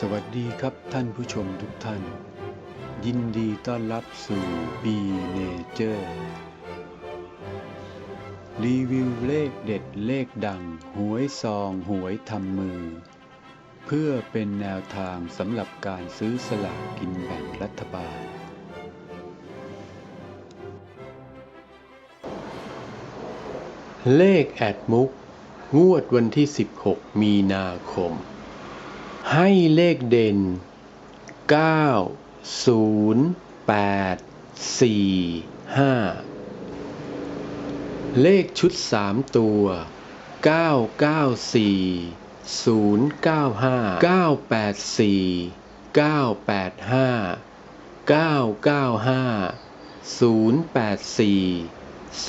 สวัสดีครับท่านผู้ชมทุกท่าน ยินดีต้อนรับสู่ B Nature รีวิวเลขเด็ดเลขดัง หวยซองหวยทำมือ เพื่อเป็นแนวทางสำหรับการซื้อสลากกินแบ่งรัฐบาล เลขแอดมุก งวดวันที่ 16 มีนาคม ให้เลขเด่น 9 0 8 4 5 เลขชุด 3 ตัว 994 095 984 985 995 084 085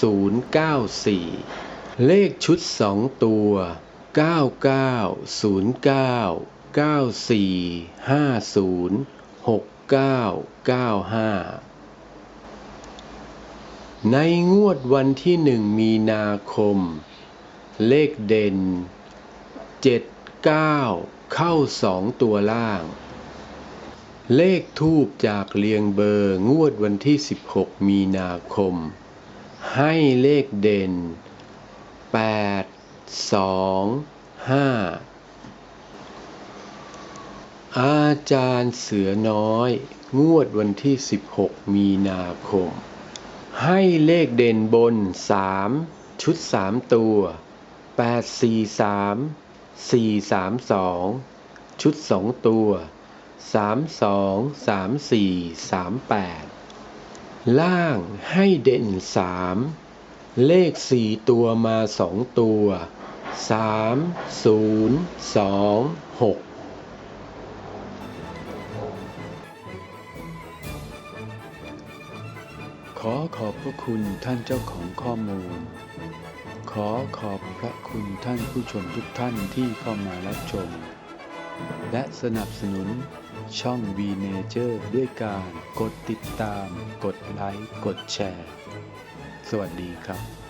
094 เลขชุด 2 ตัว 9909 9450 6995ในงวดวันที่1มีนาคม เลขเด่น79เข้า2ตัวล่าง เลขทูบจากเรียงเบอร์งวดวันที่ 16 มีนาคม ให้เลขเด่น 8 2 5อาจารย์เสือน้อย งวดวันที่ 16 มีนาคม ให้เลขเด่นบน 3 ชุด 3 ตัว 8 4 3 4 3 2 ชุด 2 ตัว 3 2 3 4 3 8 ล่างให้เด่น 3 เลข4ตัวมา2ตัว3 0 2 6ขอขอบพระคุณท่านเจ้าของข้อมูล ขอขอบพระคุณท่านผู้ชมทุกท่านที่เข้ามารับชม และสนับสนุนช่อง V Nature ด้วยการกดติดตาม กดไลค์ กดแชร์ สวัสดีครับ